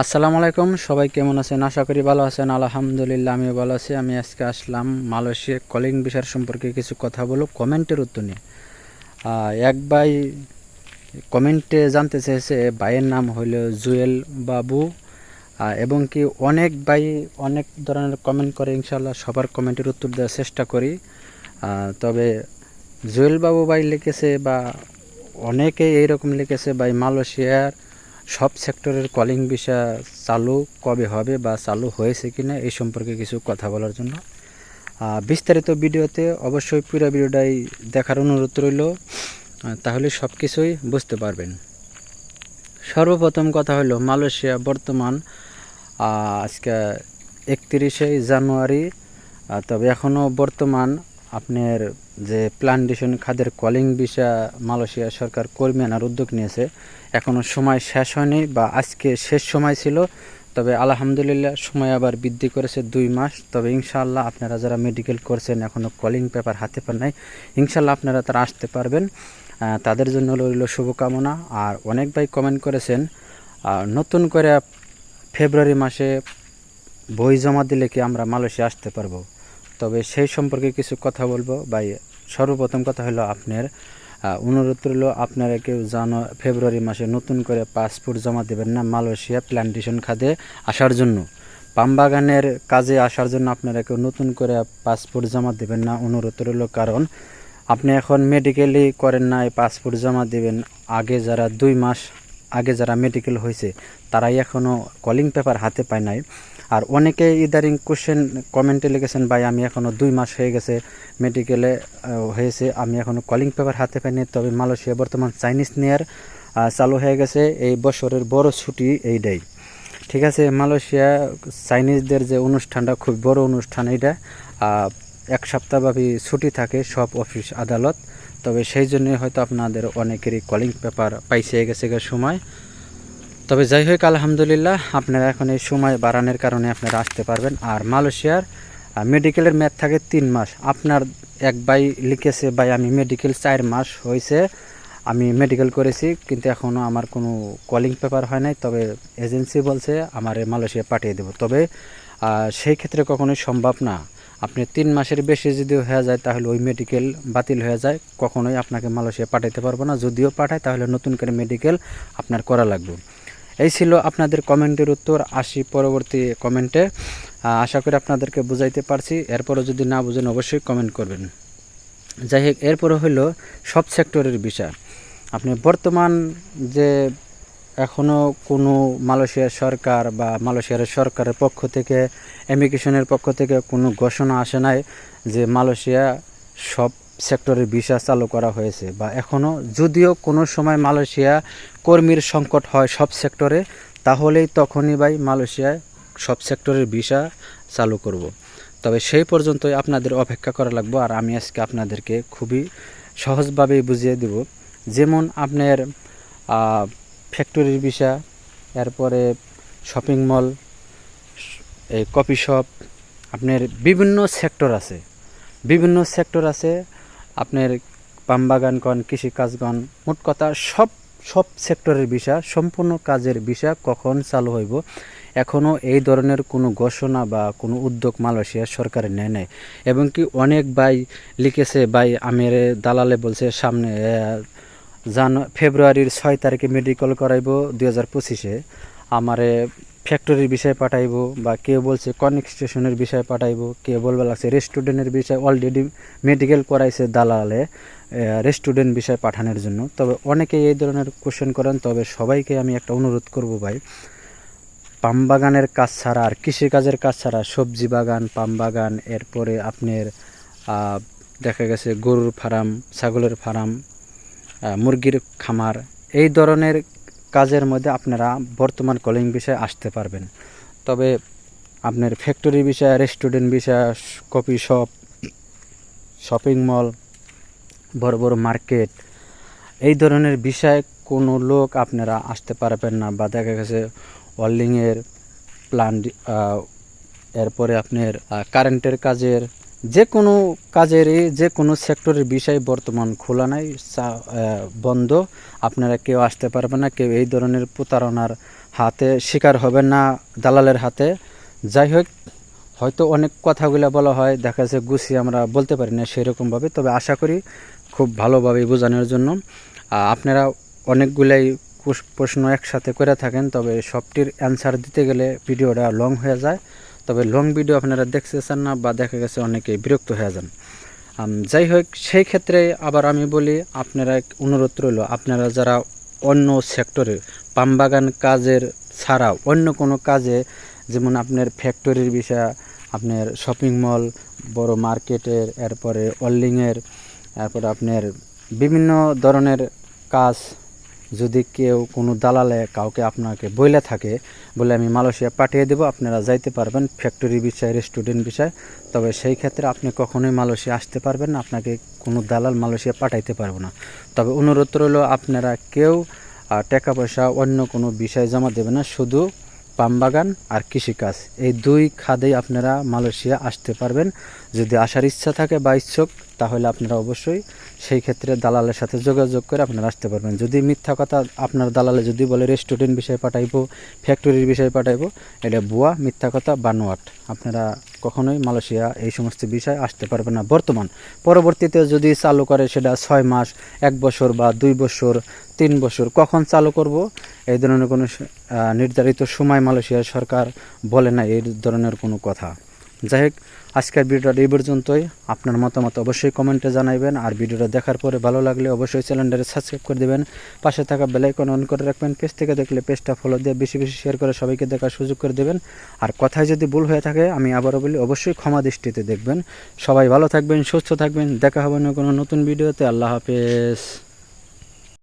আসসালামু আলাইকুম, সবাই কেমন আছেন? আশা করি ভালো আছেন। আলহামদুলিল্লাহ, আমিও ভালো আছি। আমি আজকে আসলাম মালয়েশিয়ার কলিং বিষয়ের সম্পর্কে কিছু কথা বলব কমেন্টের উত্তর নিয়ে। এক ভাই কমেন্টে জানতে চেয়েছে ভাইয়ের নাম হলো জুয়েল বাবু। এবং কি অনেক ভাই অনেক ধরনের কমেন্ট করে ইনশাল্লাহ সবার কমেন্টের উত্তর দেওয়ার চেষ্টা করি। তবে জুয়েল বাবু ভাই লিখেছে বা অনেকে এইরকম লিখেছে, ভাই মালয়েশিয়ার সব সেক্টরের কলিং ভিসা চালু কবে হবে বা চালু হয়েছে কিনা এই সম্পর্কে কিছু কথা বলার জন্য। বিস্তারিত ভিডিওতে অবশ্যই পুরো ভিডিওটাই দেখার অনুরোধ রইল। তাহলে সব কিছুই বুঝতে পারবেন। সর্বপ্রথম কথা হলো, মালয়েশিয়া বর্তমান আজকে একত্রিশে জানুয়ারি তবে এখনও বর্তমান আপনার যে প্লান্টেশন খাদের কলিং ভিসা মালয়েশিয়া সরকার কর্মী আনার উদ্যোগ নিয়েছে এখনও সময় শেষ হয়নি বা আজকে শেষ সময় ছিল, তবে আলহামদুলিল্লাহ সময় আবার বৃদ্ধি করেছে দুই মাস। তবে ইনশাআল্লাহ আপনারা যারা মেডিকেল করছেন এখনও কলিং পেপার হাতে পান নাই, ইনশাআল্লাহ আপনারা তারা আসতে পারবেন। তাদের জন্য রইল শুভকামনা। আর অনেক ভাই কমেন্ট করেছেন নতুন করে ফেব্রুয়ারি মাসে বই জমা দিলে কি আমরা মালয়েশিয়া আসতে পারব? তবে সেই সম্পর্কে কিছু কথা বলব। ভাই, সর্বপ্রথম কথা হলো আপনার অনুরোধ রইল আপনারা কেউ জানো ফেব্রুয়ারি মাসে নতুন করে পাসপোর্ট জমা দেবেন না মালয়েশিয়া প্ল্যান্টেশন খাদে আসার জন্য। বাগানের কাজে আসার জন্য আপনারা কেউ নতুন করে পাসপোর্ট জমা দেবেন না, অনুরোধ রইল কারণ আপনি এখন মেডিকেলই করেন নাই, পাসপোর্ট জমা দেবেন আগে যারা দুই মাস আগে যারা মেডিকেল হয়েছে তারাই এখনও কলিং পেপার হাতে পায় নাই। আর অনেকে ইদারিং কোশ্চেন কমেন্টে লিখেছেন, ভাই, আমি এখনও দুই মাস হয়ে গেছে মেডিকেলে হয়েছে, আমি এখনও কলিং পেপার হাতে পাইনি। তবে মালয়েশিয়া বর্তমান চাইনিজ নিয়ার চালু হয়ে গেছে এই বছরের বড় ছুটি এইটাই ঠিক আছে, মালয়েশিয়া চাইনিজদের যে অনুষ্ঠানটা, খুব বড় অনুষ্ঠান এইটা এক সপ্তাহব্যাপী ছুটি থাকে সব অফিস আদালত। তবে সেই জন্যই হয়তো আপনাদের অনেকেরই কলিং পেপার পাইছে গেছে সময়। তবে যাই হোক, আলহামদুলিল্লাহ আপনারা এখন এই সময় বাড়ানোর কারণে আপনারা আসতে পারবেন। আর মালয়েশিয়ার মেডিকেলের মেয়াদ থাকে তিন মাস। আপনার এক ভাই লিখেছে, ভাই, আমি মেডিকেল চার মাস হয়েছে। আমি মেডিকেল করেছি, কিন্তু এখনও আমার কোনো কলিং পেপার হয় নাই। তবে এজেন্সি বলছে, আমার মালয়েশিয়া পাঠিয়ে দেবো। তবে সেই ক্ষেত্রে কখনোই সম্ভব না। আপনি তিন মাসের বেশি যদি হয়ে যায়, তাহলে ওই মেডিকেল বাতিল হয়ে যায়। কখনোই আপনাকে মালয়েশিয়া পাঠাইতে পারব না। যদিও পাঠায়, তাহলে নতুন করে মেডিকেল আপনার করা লাগবে। এই ছিল আপনাদের কমেন্টের উত্তর। আসি পরবর্তী কমেন্টে। আশা করি আপনাদেরকে বুঝাইতে পারছি। এরপরও যদি না বুঝেন, অবশ্যই কমেন্ট করবেন। যাই হোক এরপরে হলো সব সেক্টরের বিষয় আপনি বর্তমান যে এখনও কোনো মালয়েশিয়ার সরকার বা মালয়েশিয়ার সরকারের পক্ষ থেকে, ইমিগ্রেশনের পক্ষ থেকে কোনো ঘোষণা আসে নাই যে মালয়েশিয়া সব সেক্টরের ভিসা চালু করা হয়েছে বা এখনও যদিও কোনো সময় মালয়েশিয়া কর্মীর সংকট হয় সব সেক্টরে তাহলেই তখনই ভাই মালয়েশিয়ায় সব সেক্টরের ভিসা চালু করব। তবে সেই পর্যন্তই আপনাদের অপেক্ষা করা লাগবো আর আমি আজকে আপনাদেরকে খুবই সহজভাবেই বুঝিয়ে দেব যেমন আপনার ফ্যাক্টরির ভিসা, এরপরে শপিং মল এই কফি শপ আপনার বিভিন্ন সেক্টর আছে বিভিন্ন সেক্টর আছে, আপনার পাম বাগান কন কৃষিকাজগণ, মোট কথা সব সব সেক্টরের বিষয় সম্পূর্ণ কাজের বিষয় কখন চালু হইব? এখনও এই ধরনের কোনো ঘোষণা বা কোনো উদ্যোগ মালয়েশিয়া সরকারে নেয় নাই। এবং কি অনেক ভাই লিখেছে, ভাই, আমের দালালে বলছে সামনে জান, ফেব্রুয়ারির ছয় তারিখে মেডিকেল করাইব দুই হাজার পঁচিশে। আমারে ফ্যাক্টরির বিষয়ে পাঠাইব বা কেউ বলছে কনেক স্টেশনের বিষয়ে পাঠাইব। কেউ বলবে লাগছে রেস্টুরেন্টের বিষয়ে অলরেডি মেডিকেল করাইছে দালালে। রেস্টুরেন্ট বিষয়ে পাঠানোর জন্য। তবে অনেকে এই ধরনের কোশ্চেন করেন, তবে সবাইকে আমি একটা অনুরোধ করব ভাই, পাম বাগানের কাজ ছাড়া আর কৃষিকাজের কাজ ছাড়া সবজি বাগান, পাম বাগান, এরপরে আপনার দেখা গেছে গরুর ফার্ম, ছাগলের ফার্ম মুরগির খামার, এই ধরনের কাজের মধ্যে আপনারা বর্তমান কলিং বিষয়ে আসতে পারবেন। তবে আপনার ফ্যাক্টরি বিষয় রেস্টুরেন্ট বিষয় কফি শপ শপিং মল বড় বড় মার্কেট, এই ধরনের বিষয়ে কোনো লোক আপনারা আসতে পারবেন না বা দেখা গেছে ওয়েল্ডিংয়ের প্ল্যান এরপরে আপনার কারেন্টের কাজের যে কোনো কাজেরই, যে কোনো সেক্টরের বিষয় বর্তমান খোলা নাই বন্ধ, আপনারা কেউ আসতে পারবেন না, কেউ এই ধরনের প্রতারণার হাতে শিকার হবেন না, দালালের হাতে। যাই হোক, হয়তো অনেক কথাগুলো বলা হয়, দেখা যাচ্ছে গুছিয়ে আমরা বলতে পারি না সেরকমভাবে, তবে আশা করি খুব ভালোভাবে বোঝানোর জন্য। আপনারা অনেকগুলাই প্রশ্ন একসাথে করে থাকেন, তবে সবটির অ্যান্সার দিতে গেলে ভিডিওটা লং হয়ে যায়। তবে লং ভিডিও আপনারা দেখতেছেন না বা দেখা গেছে অনেকেই বিরক্ত হয়ে যান। যাই হোক, সেই ক্ষেত্রে আবার আমি বলি, আপনারা এক অনুরোধ রইল, আপনারা যারা অন্য সেক্টরে পামবাগান কাজের ছাড়া অন্য কোনো কাজে, যেমন আপনার ফ্যাক্টরির বিষয়, আপনার শপিং মল, বড় মার্কেটের, এরপরে অল্লিংয়ের এরপরে আপনার বিভিন্ন ধরনের কাজ যদি কেউ কোনো দালালে কাউকে আপনাকে বইলে থাকে, বলে আমি মালয়েশিয়া পাঠিয়ে দেবো, আপনারা যাইতে পারবেন ফ্যাক্টরি বিষয় রেস্টুরেন্ট বিষয়। তবে সেই ক্ষেত্রে আপনি কখনোই মালয়েশিয়া আসতে পারবেন না, আপনাকে কোনো দালাল মালয়েশিয়া পাঠাইতে পারব না। তবে অনুরোধ রইল, আপনারা কেউ টাকা পয়সা অন্য কোনো বিষয় জমা দেবেন না, শুধু পাম বাগান আর কৃষিকাজ। এই দুই খাদেই আপনারা মালয়েশিয়া আসতে পারবেন। যদি আসার ইচ্ছা থাকে বা ইচ্ছুক তাহলে আপনারা অবশ্যই সেই ক্ষেত্রে দালালের সাথে যোগাযোগ করে আপনারা আসতে পারবেন। যদি মিথ্যা কথা আপনার দালালে যদি বলে রেস্টুরেন্ট বিষয়ে পাঠাইবো, ফ্যাক্টরির বিষয়ে পাঠাইবো, এটা বুয়া মিথ্যা কথা বানোয়াট আপনারা কখনোই মালয়েশিয়া এই সমস্ত বিষয় আসতে পারবেন না। বর্তমান, পরবর্তীতে যদি চালু করে সেটা ছয় মাস, এক বছর বা দুই বছর, তিন বছর, কখন চালু করব? এই ধরনের কোনো নির্ধারিত সময় মালয়েশিয়া সরকার বলে না, এই ধরনের কোনো কথা। যাই হোক আজকের ভিডিওটা এই পর্যন্তই। আপনার মতামত অবশ্যই কমেন্টে জানাবেন আর ভিডিওটা দেখার পরে ভালো লাগলে অবশ্যই চ্যানেলটাকে সাবস্ক্রাইব করে দেবেন। পাশে থাকা বেলাইকন অন করে রাখবেন, পেজ থেকে দেখলে পেজটা ফলো দিয়ে বেশি বেশি শেয়ার করে সবাইকে দেখার সুযোগ করে দেবেন। আর কথায় যদি ভুল হয়ে থাকে, আমি আবারও বলি, অবশ্যই ক্ষমা দৃষ্টিতে দেখবেন। সবাই ভালো থাকবেন, সুস্থ থাকবেন, দেখা হবে না কোনো নতুন ভিডিওতে। আল্লাহ হাফেজ।